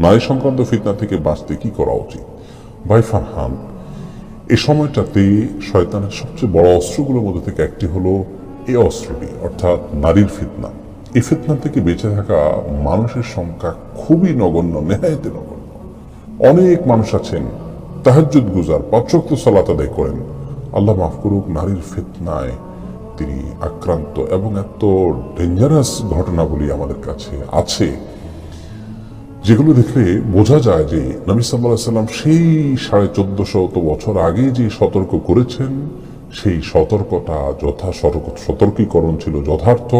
নারী সংক্রান্ত ফিতনা থেকে বাঁচতে কি করা উচিত? ভাই ফারহান, এ সময়টাতে শয়তানের সবচেয়ে বড় অস্ত্রগুলোর মধ্যে থেকে একটি হলো এ অস্ত্রটি, অর্থাৎ নারীর ফিতনা। এই ফিতনা থেকে বেঁচে থাকা মানুষের সংখ্যা খুবই নগণ্য, নেহায়তে নগণ্য। অনেক মানুষ আছেন, তাহাজ্জুদ গুজার পাঁচক্ত সালাত আদায় করেন। আল্লাহ মাফ করুক, নারীর ফিতনায় তিনি আক্রান্ত এবং এত ডেঞ্জারাস ঘটনাগুলি আমাদের কাছে আছে। যেগুলো দেখলে বোঝা যায় যে নবী সাল্লাহ সাল্লাম সেই সাড়ে চোদ্দশো বছর আগে যে সতর্ক করেছেন, সেই সতর্কটা যথা সতর্ক- সতর্কীকরণ ছিল যথার্থ।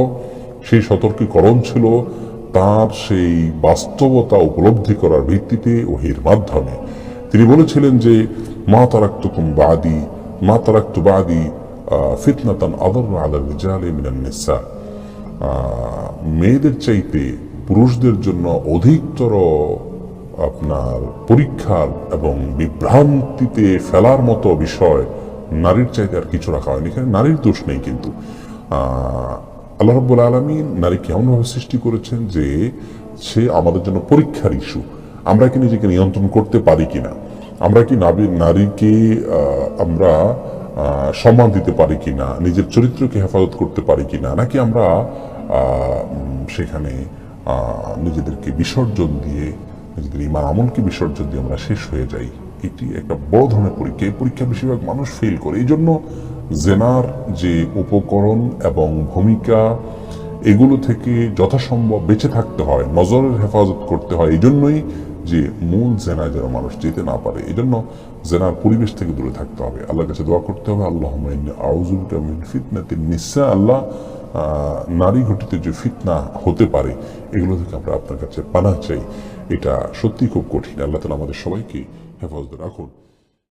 সেই সতর্কীকরণ ছিল তার সেই বাস্তবতা উপলব্ধি করার ভিত্তিতে ওহির মাধ্যমে। তিনি বলেছিলেন যে, মা তারাক্তুকুম বাদি, মা তারাক্তু বাদি ফিতনাতান আদর আলার রিজালে মিনান নিসা। মেয়েদের চাইতে পুরুষদের জন্য অধিকতর আপনার পরীক্ষার এবং বিভ্রান্তিতে ফেলার মতো বিষয় নারীর চাইতে আর কিছু রাখা হয়নি। এখানে নারীর দোষ নেই কিন্তু। আল্লাহ রব্বুল আলমী নারীকে এমনভাবে সৃষ্টি করেছেন যে সে আমাদের জন্য পরীক্ষার ইস্যু। আমরা কি নিজেকে নিয়ন্ত্রণ করতে পারি কিনা? আমরা কি নারীকে আমরা সম্মান দিতে পারি কিনা? নিজের চরিত্রকে হেফাজত করতে পারি কিনা? নাকি আমরা সেখানে নিজেদেরকে বিসর্জন দিয়ে, নিজেদের ইমান আমলকে বিসর্জন দিয়ে আমরা শেষ হয়ে যাই। এটি একটা বড় ধরনের পরীক্ষা। এই পরীক্ষা বেশিরভাগ মানুষ ফেল করে। এই জন্য জেনার যে উপকরণ এবং ভূমিকা, এগুলো থেকে যথাসম্ভব বেঁচে থাকতে হয়, নজরের হেফাজত করতে হয়। এই জন্যই যে মূল জেনায় যেন মানুষ যেতে না পারে। এই জন্য জেনার পরিবেশ থেকে দূরে থাকতে হবে। আল্লাহর কাছে দোয়া করতে হবে আল্লাহ মিন ফিতনাতিন নিসা আল্লাহ নারী ঘটিতে যে ফিতনা হতে পারে, এগুলো থেকে আমরা আপনার কাছে পানা চাই। এটা সত্যি খুব কঠিন। আল্লাহ তালা আমাদের সবাইকে হেফাজত রাখুন।